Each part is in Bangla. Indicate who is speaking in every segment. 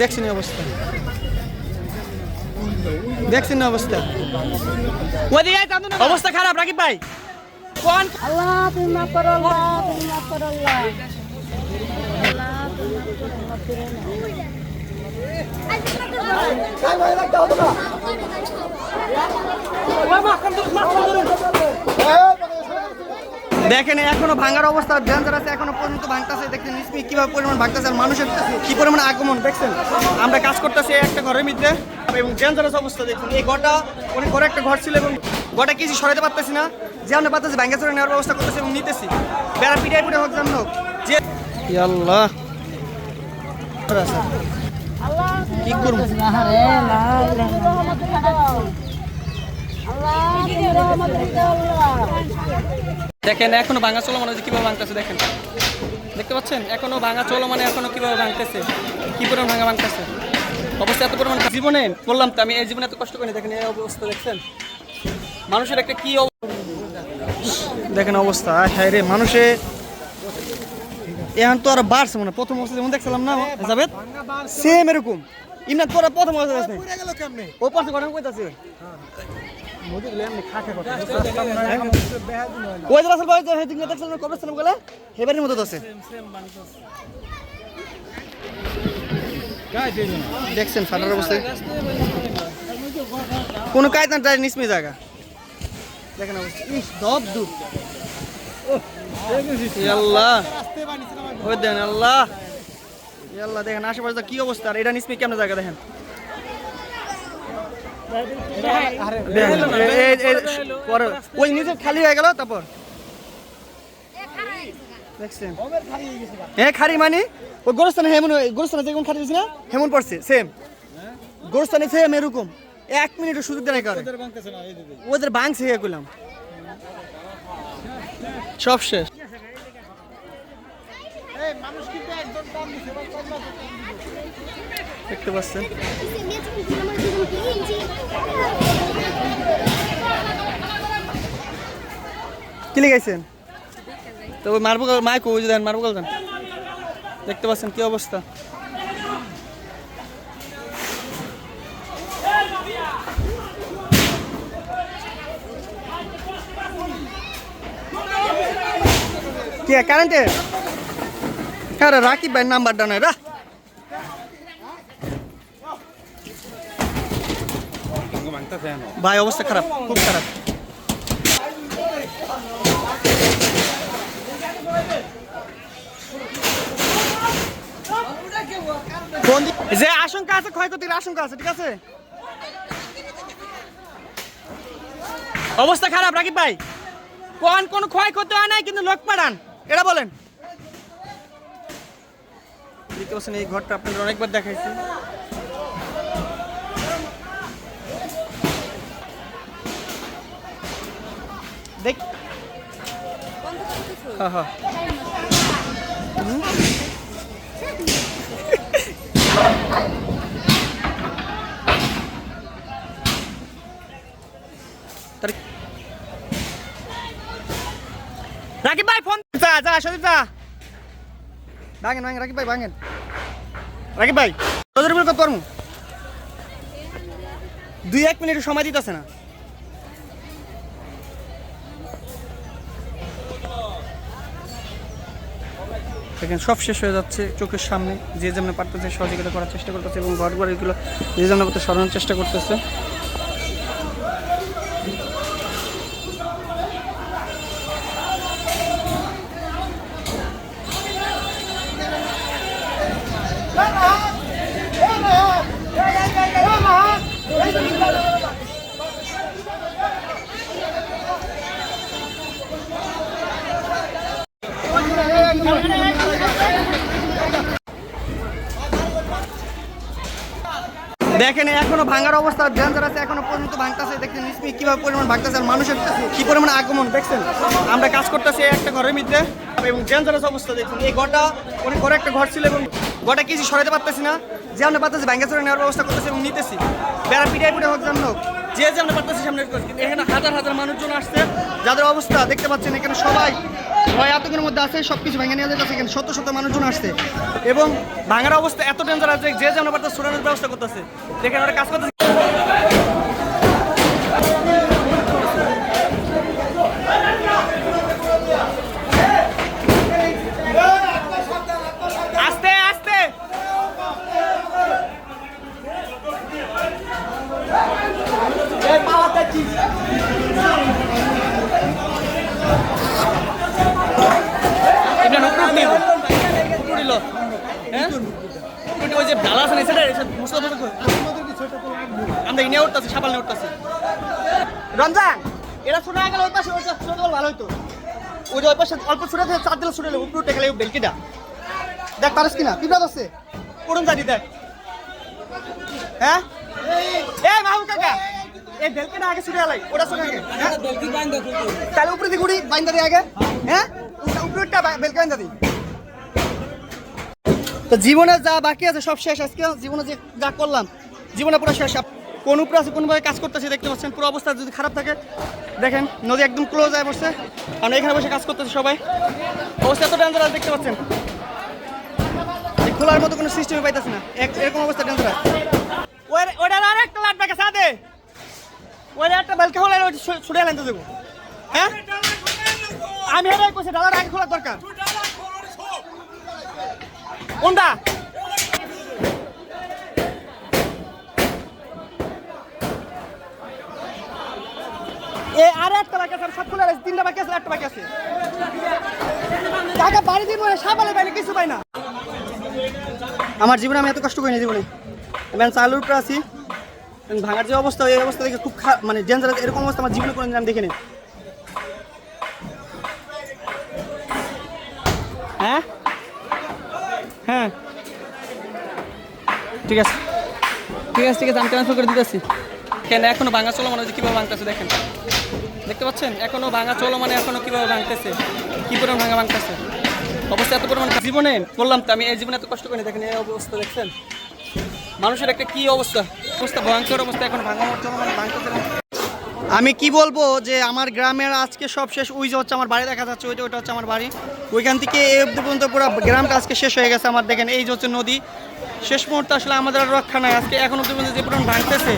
Speaker 1: দেখছেন অবস্থা। দেখছেন অবস্থা। ওদিকে অবস্থা খারাপ রাকিব ভাই। কোন
Speaker 2: আল্লাহ তুমি মাফ করো আল্লাহ তুমি মাফ করো আল্লাহ। আল্লাহ তুমি মাফ করো মাফ করো। না।
Speaker 1: দেখেন এখনও ভাঙার অবস্থা ডেঞ্জার আছে এখনও পর্যন্ত ভাঙতেছে। দেখছেন নিসমি কীভাবে পরিমাণ ভাঙতেছে আর মানুষের কি পরিমাণ আগমন দেখছেন? আমরা কাজ করতেছি একটা ঘরের মধ্যে এবং ডেঞ্জারাস অবস্থা দেখুন। এই ঘরটা অনেক ঘরে একটা ঘর ছিল এবং ঘরটা কিছু সরাতে পারতেছি না। যে আমরা পারতেছি ভাঙ্গা চড়ে নেওয়ার ব্যবস্থা করতেছি এবং নিতেছি। বেড়া পিটাই পিটে হোক হোক। যে আল্লাহ
Speaker 2: আল্লাহ।
Speaker 1: কি করব।
Speaker 2: আল্লাহ।
Speaker 1: দেখেন এখনও ভাঙা চলো মানে কীভাবে ভাঙতেছে দেখেন। দেখতে পাচ্ছেন? এখনও ভাঙা চলো মানে এখনও কীভাবে ভাঙতেছে? কি পরিমাণ ভাঙা ভাঙতেছে? অবস্থা এত পরিমাণ জীবনে বললাম তো আমি এই জীবনে এত কষ্ট করি দেখেন এই অবস্থা দেখছেন? মানুষের একটা কি দেখেন অবস্থা হ্যাঁ রে মানুষে এখন তো আর বাড়ছে মনে। প্রথম অবস্থা যেমন দেখছিলাম না যাবে সেম এরকম। ইমনা তোরা প্রথম অবস্থা ও পাশে ঘটনা কইতাছে। ওই যে রাসেল ভাই যে হেদিক নিয়ে দেখছিলাম কবরস্থানে গেলে হেবারের মতো আছে। দেখছেন ফাটার অবস্থা কোনো কায়দা ট্রাই নিসমি জায়গা। দেখেন অবস্থা। ইস, দব আল্লাহ। ওই দেন, আল্লাহ। আল্লাহ, দেখেন, আশেপাশে কি অবস্থা? আর এটা নিসমি কেমন জায়গা, দেখেন দেখেন, এই- এই- এই- পরে ওই নিচে খালি হয়ে গেল তারপর হ্যাঁ খারি মানে ওই গোরস্থানে হেমন গোরস্থানে যেমন খারি না হেমন পড়ছে সেম গোরস্থানে সেম এরকম এক মিনিটের সুযোগ দেয় করে ওদের ভাঙছে করলাম সব শেষ। দেখতে পাচ্ছেন। কি লিখাইছেন? তো ওই মারবো ওই দেন মারবো দেন। দেখতে পাচ্ছেন কি অবস্থা। কি কারেন্টের হ্যাঁ রে, রাকিব ভাই নাম্বারটা নয় রা ভাই অবস্থা খারাপ খুব খারাপ যে আশঙ্কা আছে, ক্ষয়ক্ষতির আশঙ্কা আছে, ঠিক আছে? অবস্থা খারাপ, রাকিব ভাই। কোন কোন ক্ষয়ক্ষতি হয় নাই, কিন্তু লোক পাঠান এটা বলেন। এই ঘরটা আপনাদের অনেকবার দেখাইছি। রাকিব ভাই, ফোন যা যা সদীপ যা। ভাঙেন ভাঙেন, রাকিব ভাই, ভাঙেন। রাকিব ভাই, তোদের কত পারমু দুই এক মিনিট সময় দিতেছে না। দেখেন, সব শেষ হয়ে যাচ্ছে চোখের সামনে। যে যেমন পারতেছে সহযোগিতা করার চেষ্টা করতেছে এবং ঘর এগুলো যে যেমন পারতে সরানোর চেষ্টা করতেছে। দেখেন, এখনও ভাঙার অবস্থা ডেঞ্জার আছে, এখনও পর্যন্ত ভাঙতেছে। দেখছেন নিসমি কীভাবে পরিমাণ ভাঙতেছে আর মানুষের কি পরিমাণ আগমন, দেখছেন? আমরা কাজ করতেছি একটা ঘরের মধ্যে এবং ডেঞ্জারাস অবস্থা দেখুন এই ঘরটা অনেক ঘরে একটা ঘর ছিল এবং ঘরটা কিছু সরাতে পারতেছি না। যে আমরা পারতেছি ভাঙ্গা চড়ে নেওয়ার ব্যবস্থা করতেছি এবং নিতেছি। বেড়া পিটাই পিটে হোক, যেন হোক, যে যে আমরা পারতেছি সামনে করছি এখানে হাজার হাজার মানুষজন আসছে। যাদের অবস্থা দেখতে পাচ্ছেন, এখানে সবাই ভয় আতঙ্কের মধ্যে আছে সব কিছু ভেঙে নিয়ে যাচ্ছে শত শত মানুষজন আসছে। এবং ভাঙার অবস্থা এত ডেঞ্জার আছে যে যেন পারতে সুরানোর ব্যবস্থা করতেছে, দেখেন ওরা কাজ করতেছে যে ডালা আছে না সেটা আমরা ইনে উঠতেছি সাবাল নিয়ে উঠতেছি। রমজান! এরা শুনে গেল ওই পাশে ওই পাশে শুনে ভালো হতো ওই যে ওই পাশে অল্প ছুটে থেকে চার দিলে ছুটে উপরে উঠে গেলে বেলকিটা। দেখ পারিস কিনা? বিপদ আছে? করুন জানি দেখ। হ্যাঁ? এই মাহবুব কাকা এই বেলকিটা আগে ছুটে আলাই ওটা ছুটে আগে হ্যাঁ? তাহলে উপরে দিকে উড়ি বাইন্দা দিই আগে হ্যাঁ? উপরেরটা বেলকা বাইন্দা দিই তো জীবনে যা বাকি আছে সব শেষ। আজকে জীবনে যে যা করলাম, জীবনে পুরো শেষ। কোন উপরে আছে, কোনভাবে কাজ করতেছে দেখতে পাচ্ছেন, পুরো অবস্থা যদি খারাপ থাকে, দেখেন নদী একদম ক্লোজ হয়ে বসছে। কারণ এখানে বসে কাজ করতেছে সবাই। অবস্থা এত ডেঞ্জারাস দেখতে পাচ্ছেন। খোলার মতো কোনো সিস্টেমই পাইতেছে না। এরকম অবস্থা ডেঞ্জারাস ওইটার আর একটা লাট ব্যাগে সাদে ওইটা একটা বেলকা হলে ছুটে এলেন তো দেবো। হ্যাঁ? আমি হেরাই কইছি ডালার আগে খোলা দরকার। কোনটা এ, আর একটা বাকি আছে, আর সব খোলা আছে তিনটা বাকি আছে, একটা বাকি আছে। টাকা বাড়ি দিব সাবালে পাই না কিছু পাই না। আমার জীবনে আমি এত কষ্ট করিনি জীবনে। আমি চালুর উপরে আছি ভাঙার যে অবস্থা, এই অবস্থা দেখে খুব মানে ডেঞ্জারাস এরকম অবস্থা আমার জীবনে কোনো আমি দেখিনি। হ্যাঁ? হ্যাঁ। ঠিক আছে। ঠিক আছে ঠিক আছে, আমি ট্রান্সফার করে দিতেছি। কেন, এখনও ভাঙা চলো মানে কীভাবে ভাঙতেছে দেখেন। দেখতে পাচ্ছেন? এখনও ভাঙা চলো মানে এখনও কীভাবে ভাঙতেছে? কী পরিমাণ ভাঙা ভাঙতেছে? অবস্থা এত পরিমাণ জীবনে, বললাম তো, আমি এই জীবনে এত কষ্ট করি দেখেন এই অবস্থা, দেখছেন? মানুষের একটা কি অবস্থা? অবস্থা ভয়ঙ্কর অবস্থা, এখন ভাঙা চলো মানে ভাঙতেছে। আমি কি বলব যে আমার গ্রামের আজকে সব শেষ, ওই যে হচ্ছে আমার বাড়ি দেখা যাচ্ছে, ওইটা ওইটা হচ্ছে আমার বাড়ি। ওইখান থেকে এই অব্দি পর্যন্ত পুরো গ্রামটা আজকে শেষ হয়ে গেছে আমার, দেখেন, এই যে হচ্ছে নদী। শেষ মুহূর্তে আসলে আমাদের আর রক্ষা নাই, আজকে এখন অব্দি পর্যন্ত যে পরিমাণ ভাঙতেছে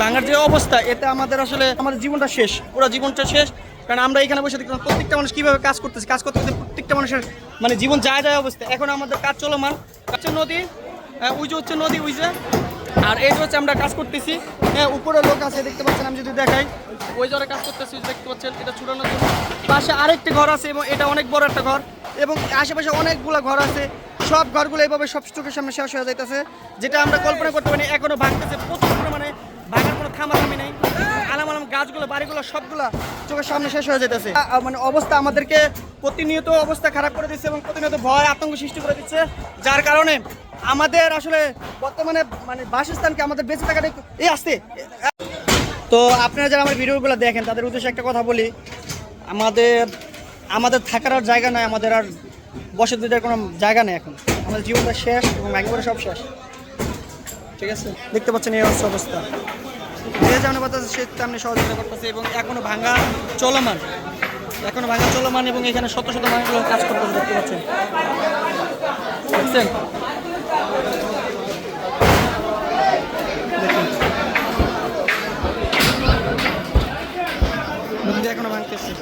Speaker 1: ভাঙার যে অবস্থা এতে আমাদের আসলে আমাদের জীবনটা শেষ, পুরো জীবনটা শেষ। কারণ আমরা এখানে বসে দেখলাম, প্রত্যেকটা মানুষ কীভাবে কাজ করতেছে, কাজ করতে করতে প্রত্যেকটা মানুষের মানে জীবন যায় যায় অবস্থা। এখন আমাদের কাজ চলমান কাছে নদী ওই যে হচ্ছে নদী, ওই যে আর এই হচ্ছে আমরা কাজ করতেছি। হ্যাঁ উপরে লোক আছে, দেখতে পাচ্ছেন, আমি যদি দেখাই। ওই জোরে কাজ করতেছি দেখতে পাচ্ছেন, এটা ছুটানোর জন্য। পাশে আরেকটি ঘর আছে এবং এটা অনেক বড় একটা ঘর। এবং আশেপাশে অনেকগুলো ঘর আছে। সব ঘরগুলো এইভাবে সব চোখের সামনে শেষ হয়ে যাইতেছে, যেটা আমরা কল্পনা করতে পারি এখনও ভাঙতেছে, প্রচুর থামাথামি নেই। আলাম আলাম গাছগুলো, বাড়িগুলো, সবগুলো চোখের সামনে শেষ হয়ে যেতেছে মানে অবস্থা আমাদেরকে প্রতিনিয়ত অবস্থা খারাপ করে দিচ্ছে এবং প্রতিনিয়ত ভয়, আতঙ্ক সৃষ্টি করে দিচ্ছে। যার কারণে আমাদের আসলে বর্তমানে মানে বাসস্থানকে আমাদের বেঁচে থাকাটা এই আসতে তো আপনারা যারা আমার ভিডিওগুলো দেখেন, তাদের উদ্দেশ্যে একটা কথা বলি। আমাদের আমাদের থাকার আর জায়গা নাই, আমাদের আর বসে দেওয়ার কোনো জায়গা নেই এখন। আমাদের জীবনটা শেষ এবং একেবারে সব শেষ। ঠিক আছে? দেখতে পাচ্ছেন এই অবস্থা। যে যেমন বাতাস, সে তেমনি সহযোগিতা করতেছে এবং এখনও ভাঙা চলমান। এখনও ভাঙা চলমান এবং এখানে শত শত মানুষগুলো কাজ করতেছে, দেখতে পাচ্ছেন। এখনও ভাঙতেছে।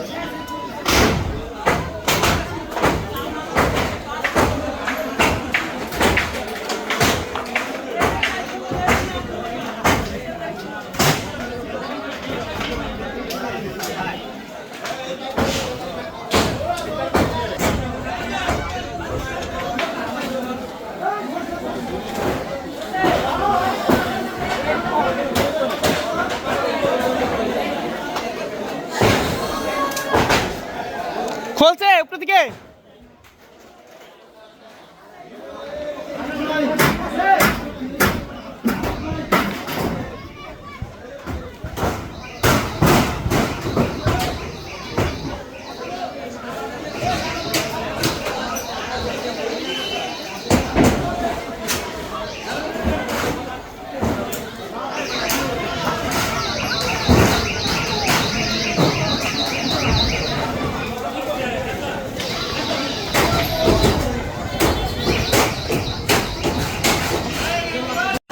Speaker 1: game.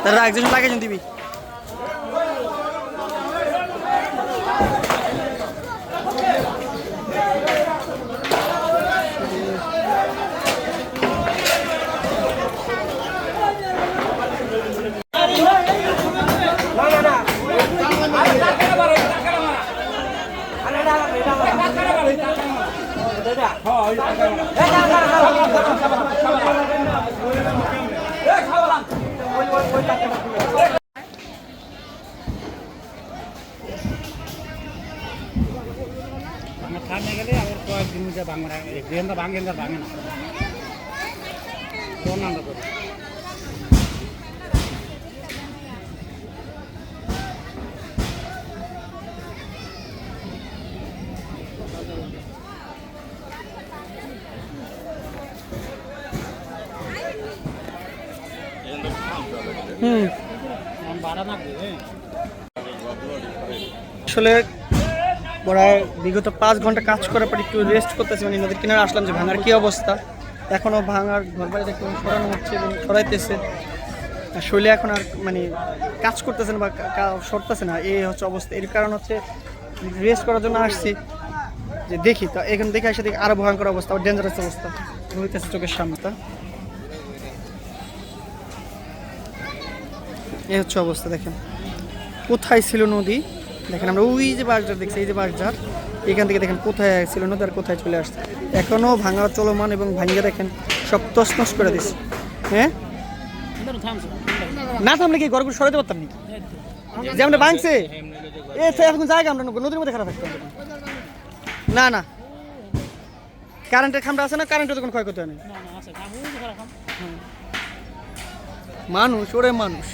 Speaker 1: তাহলে একজন লাগাইছেন দিবি
Speaker 3: আমার। সামনে গেলে আবার কয়েকদিন ভাঙে না ভাঙে না।
Speaker 1: আসলে প্রায় বিগত পাঁচ ঘণ্টা কাজ করার পর একটু রেস্ট করতেছে মানে নদীর কিনারে আসলাম যে ভাঙার কী অবস্থা? এখনও ভাঙার ঘর বাড়ি দেখতে সরানো হচ্ছে এবং সরাইতেছে। শৈলে এখন আর মানে কাজ করতেছে না বা সরতেছে না। এই হচ্ছে অবস্থা। এর কারণ হচ্ছে রেস্ট করার জন্য আসছি। যে দেখি তো, এখন দেখে আসে দেখি আরও ভয়ঙ্কর অবস্থা ডেঞ্জারাস অবস্থা। হইতেছে চোখের সামনে তা এই হচ্ছে অবস্থা, দেখেন। কোথায় ছিল নদী? দেখেন আমরা ওই যে বাগজার দেখছি এই যে বাগজার এখান থেকে দেখেন কোথায় ছিল নদী আর কোথায় চলে আসছে। এখনও ভাঙা চলমান এবং ভাঙ্গে দেখেন সব তসনস করে দিচ্ছে হ্যাঁ? না থামলে কি গড়গুলো সরাতে পারতাম নাকি? যে আমরা ভাঙছে। এ তো এখন জায়গা আমরা নদীর মধ্যে খারাপ থাকতাম না না। কারেন্টের খামটা আছে না কারেন্টের তখন ক্ষয়ক্ষতি হয় না মানুষ ওরে মানুষ।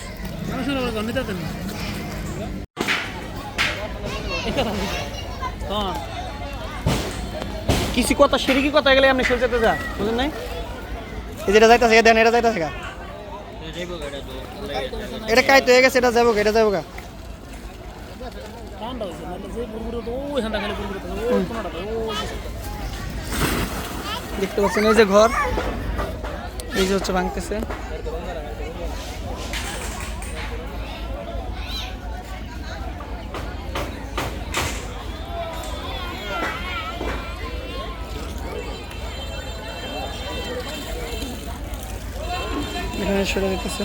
Speaker 1: কিছু কথা সিরিকি কথা গেলে আপনি সরে যেতে যা বুঝলেন নাই? এই যেটা যাইতেছে দেন এটা যাইতেছে গা। এটা হয়ে গেছে এটা যাব এটা যাব গা। দেখতে পাচ্ছেন এই যে ঘর এই যে হচ্ছে ভাঙতেছে। এখানে ছেড়ে দিতেছে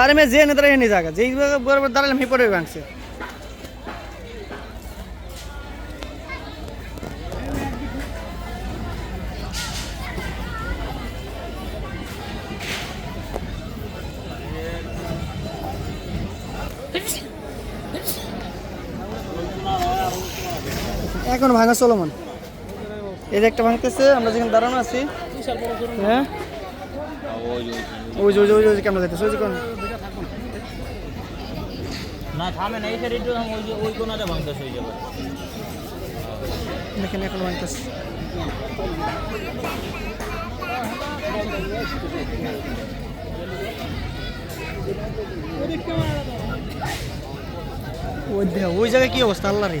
Speaker 1: আরে মেয়ে যে নেতারা এনে জায়গা যেই দাঁড়ালাম সেই ভাঙছে। এখন ভাঙা চলমান। এই যে একটা ভাঙতেছে আমরা যেখানে দাঁড়ানো আছি। হ্যাঁ? ওই যে ওই যে ওই যে- কেমন যাইতেছে ওই যে কোন?
Speaker 4: না থামে না এই সাইড ওই যে ওই কোনাতে ভাঙতেছে ওই যাবে
Speaker 1: দেখেন এখন ভাঙতেছে। ওই ওই জায়গায় কি অবস্থা আল্লাহ রে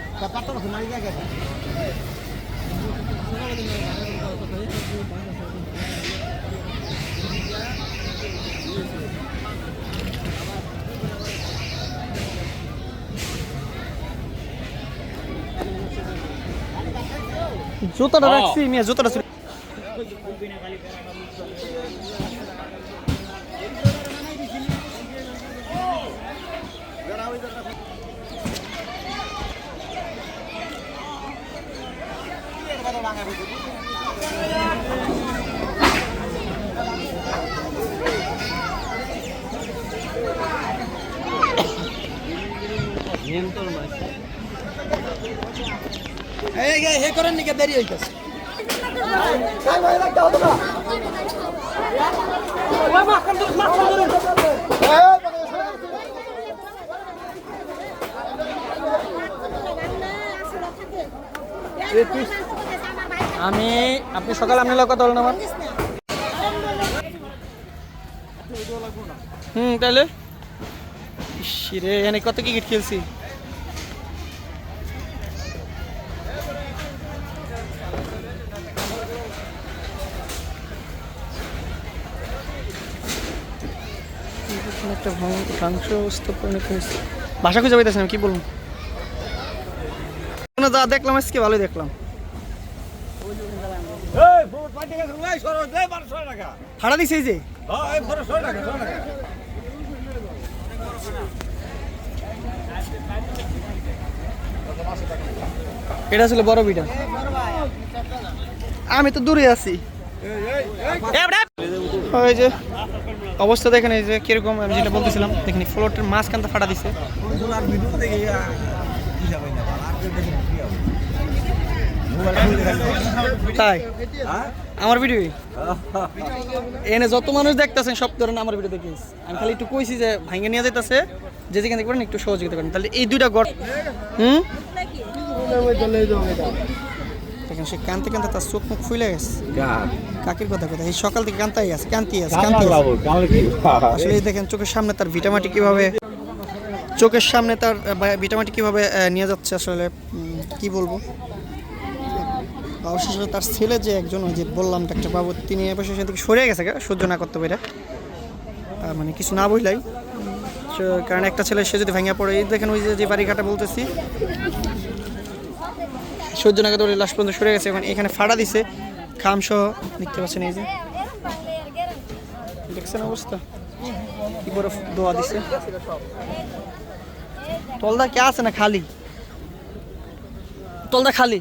Speaker 5: তা পারতো না মাটি দিয়ে গেছে
Speaker 1: জুতাটা রাখছি মিয়া জুতাটা ছিল
Speaker 5: ভাঙা
Speaker 4: নিয়ন্ত্রণ মাছ
Speaker 1: হে করেন নাকি দেরি হইতেছে? আমি, আপনি সকালে আপনি লোক কথা বলেন আমার। হুম তাহলে রে এখানে কত ক্রিকেট খেলছি? এখানে একটা ধ্বংস স্থাপন ভাষা খুঁজে পাইতেছি না কি বলব? না, যা দেখলাম আজকে ভালোই দেখলাম। ভাড়া দিছে এই যে? এটা ছিল বড় বিটা আমি তো দূরে আছি। ওই যে। অবস্থা দেখেন এই যে কীরকম আমি যেটা বলতেছিলাম, দেখেন ফ্লোরটার মাঝখানটা ফাটা দিছে। তাই? আমার ভিডিও এনে যত মানুষ দেখতেছেন, সব ধরেন আমার ভিডিও দেখিস আমি খালি একটু কইছি যে ভাঙে নিয়ে যাইতেছে, যে যেখানে দেখবেন একটু সহযোগিতা করেন। তাহলে এই দুইটা গড় হুম? দেখেন সে কানতে কানতে তার চোখ মুখ ফুলে গেছে। কাকির কথা কথা এই সকাল থেকে কান্তাই আছে কান্তি আছে কান্তি আসলে দেখেন চোখের সামনে তার ভিটামাটি কীভাবে চোখের সামনে তার ভিটামাটি কীভাবে নিয়ে যাচ্ছে আসলে কি বলব? অবশেষে তার ছেলে যে একজন ওই যে বললাম ডাক্তার বাবু তিনি সেখান থেকে সরে গেছে সহ্য না করতে পেরে। মানে কিছু না বুঝলাই সে- কারণ একটা ছেলে সে যদি ভেঙে পড়ে এই দেখেন ওই যে যে বাড়িঘাটা বলতেছি না করতে লাস্ট পর্যন্ত সরে গেছে, এখন এখানে ফাটা দিছে খাম সহ দেখতে পাচ্ছেন এই যে। দেখছেন অবস্থা? কি করে দোয়া দিছে। তলদা কে আছে না খালি? তলদা খালি?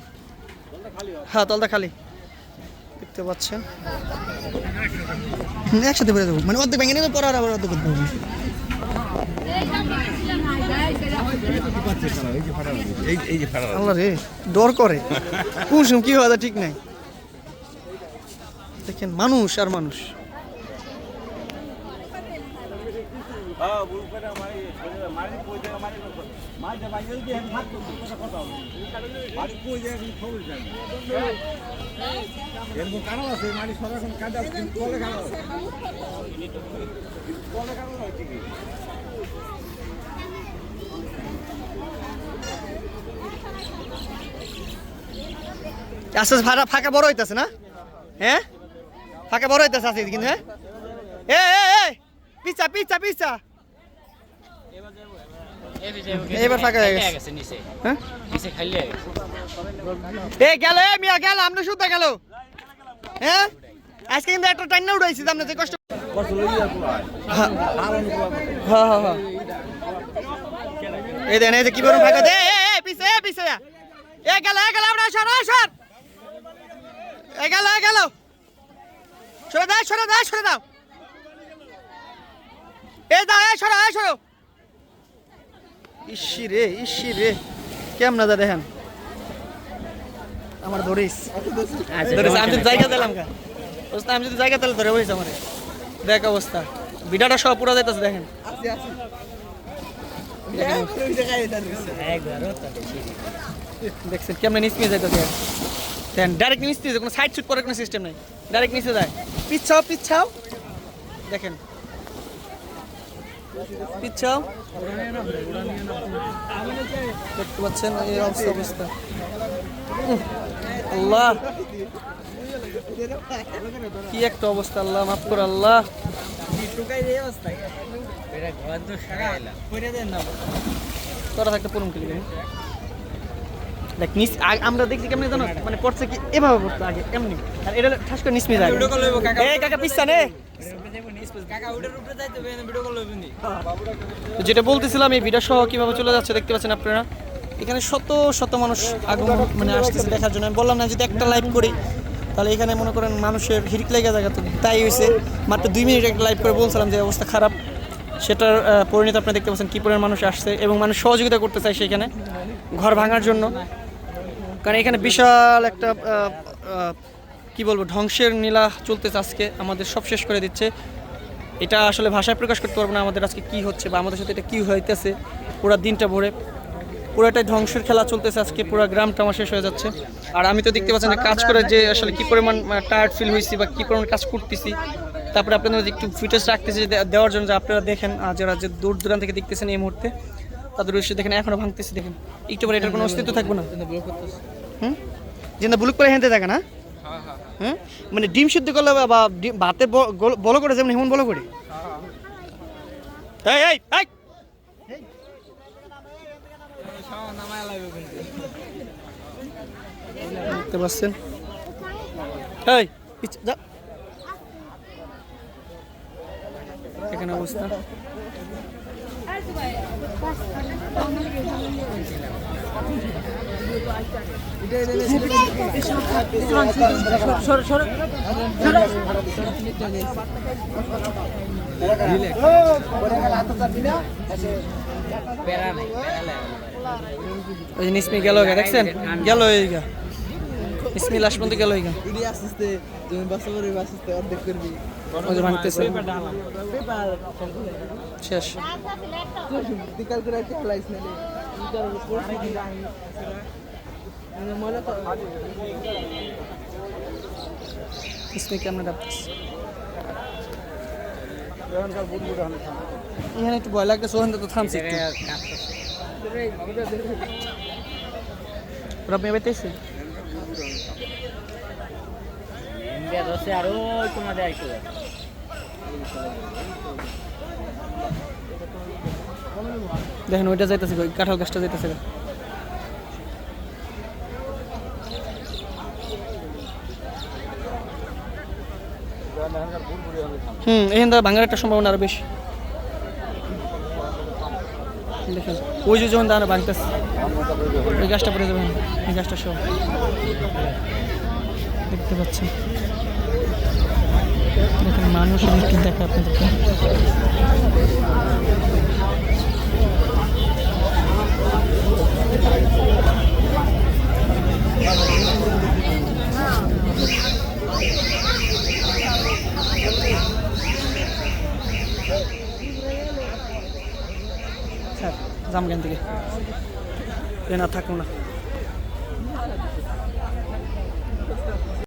Speaker 1: হ্যাঁ তলদা খালি। দেখতে পাচ্ছেন। একসাথে দেবো মানে অর্ধেক ভেঙে নেবে পরে আর আবার অর্ধেক করতে আল্লাহ রে ডর করে। কোন কি হওয়া ঠিক নাই। দেখেন মানুষ আর মানুষ। আস্তে আস্তে ফাঁকা ফাঁকা বড় হইতেছে না? হ্যাঁ? ফাঁকা বড় হইতেছে আছে কিন্তু হ্যাঁ? এ পিছা পিছা এবার ফাঁকা হয়ে গেছে। হ্যাঁ? এ এ মিয়া হ্যাঁ? একটা কষ্ট হ্যাঁ হ্যাঁ, হ্যাঁ। এই দেন এই যে কি বলুন ফাঁকা দে এ এ পিছে পিছে। এ গেল এ গেল আমরা সর সর। এ গেল এ গেল। সরে দাও সরে দাও সরে দাও। এ দাও এ সরো এ সরো। ইসি রে ইসি রে। কেমন দা দেখেন? আমার ধরিস ধরিস আমি যদি জায়গা দিলাম কা আমি যদি জায়গা দিলে ধরে বইস আমার। দেখ অবস্থা। বিডাটা সব পুরো যাইতেছে দেখেন। দেখছেন কেমন নিচ নিয়ে যাইতেছে? দেখেন ডাইরেক্ট নিচ কোনো সাইড শুট করার কোনো সিস্টেম নাই। ডাইরেক্ট নিচে যায়। পিছাও পিছাও দেখেন। অবস্থা কি একটা অবস্থা, আল্লাহ, মাফ করে, আল্লাহ। তোরা পড়ুন খেলি আমরা দেখছি কেমনি জানো মানে পড়ছে কি, এভাবে আগে, এমনি। আর এটা ঠাস করে যায় এই কাকা এ তো যেটা বলতেছিলাম, এই ভিডিও সহ কীভাবে চলে যাচ্ছে দেখতে পাচ্ছেন আপনারা? এখানে শত শত মানুষ আগমন মানে আসতেছে দেখার জন্য। আমি বললাম না, যদি একটা লাইভ করি, তাহলে এখানে মনে করেন মানুষের হিরিক লেগে জায়গা তো তাই হয়েছে মাত্র দুই মিনিট একটা লাইভ করে বলছিলাম যে অবস্থা খারাপ। সেটার পরিণতি আপনি দেখতে পাচ্ছেন কী পরিমাণ মানুষ আসছে এবং মানুষ সহযোগিতা করতে চায় সেখানে ঘর ভাঙার জন্য। কারণ এখানে বিশাল একটা কি বলব, ধ্বংসের নীলা চলতেছে আজকে, আমাদের সব শেষ করে দিচ্ছে। এটা আসলে ভাষায় প্রকাশ করতে পারব না আমাদের আজকে কি হচ্ছে বা আমাদের সাথে এটা কী হইতেছে, পুরো দিনটা ভরে। পুরোটাই ধ্বংসের খেলা চলতেছে আজকে, পুরো গ্রামটা আমার শেষ হয়ে যাচ্ছে। আর আমি তো দেখতে পাচ্ছি যে কাজ করে যে আসলে কী পরিমাণ টায়ার্ড ফিল হয়েছি বা কী পরিমাণ কাজ করতেছি। তারপরে আপনাদের একটু রাখতেছি দে- দেওয়ার জন্য যে আপনারা দেখেন আর যারা যে দূর দূরান্ত থেকে দেখতেছেন এই মুহূর্তে তাদের উদ্দেশ্যে দেখেন এখনও ভাঙতেছে দেখেন একটু পরে এটার কোনো অস্তিত্ব থাকবে না হুম যেন ব্লুক করে হেনতে থাকে না হ্যাঁ মানে ডিম সিদ্ধ করলে বা- ভাতে বলো করে যেমন হেমন বলো করে এই এই এই দেখতে পাচ্ছেন এই যা। এখানে অবস্থা। ওই যে নিসমি গেল দেখছেন? গেল এই গা। নিসমি লাস্ট পর্যন্ত গেল এই
Speaker 6: আসতে তুমি বাসা করে আসতে অর্ধেক করবি।
Speaker 1: ওই যে ভাঙতেছে। শেষ। এখানে একটু ভয় লাগতেছে ওখানে তো থামছি ওরা মেয়ে
Speaker 4: ইন্ডিয়া দশে আরও তোমাদের আইতে
Speaker 1: দেখেন, ওইটা যাইতেছে ওই কাঁঠাল গাছটা যাইতেছে। হুম, এখান থেকে ভাঙার একটা সম্ভাবনা আরও বেশি। দেখেন, ওই যে যখন দাঁড়া ভাঙতেছে, ওই গাছটা পড়ে যাবে, এই গাছটা সব। দেখতে পাচ্ছেন। দেখেন মানুষ কি দেখা আপনাদেরকে। স্যার জাম জ্ঞান থেকে। না থাকুন না।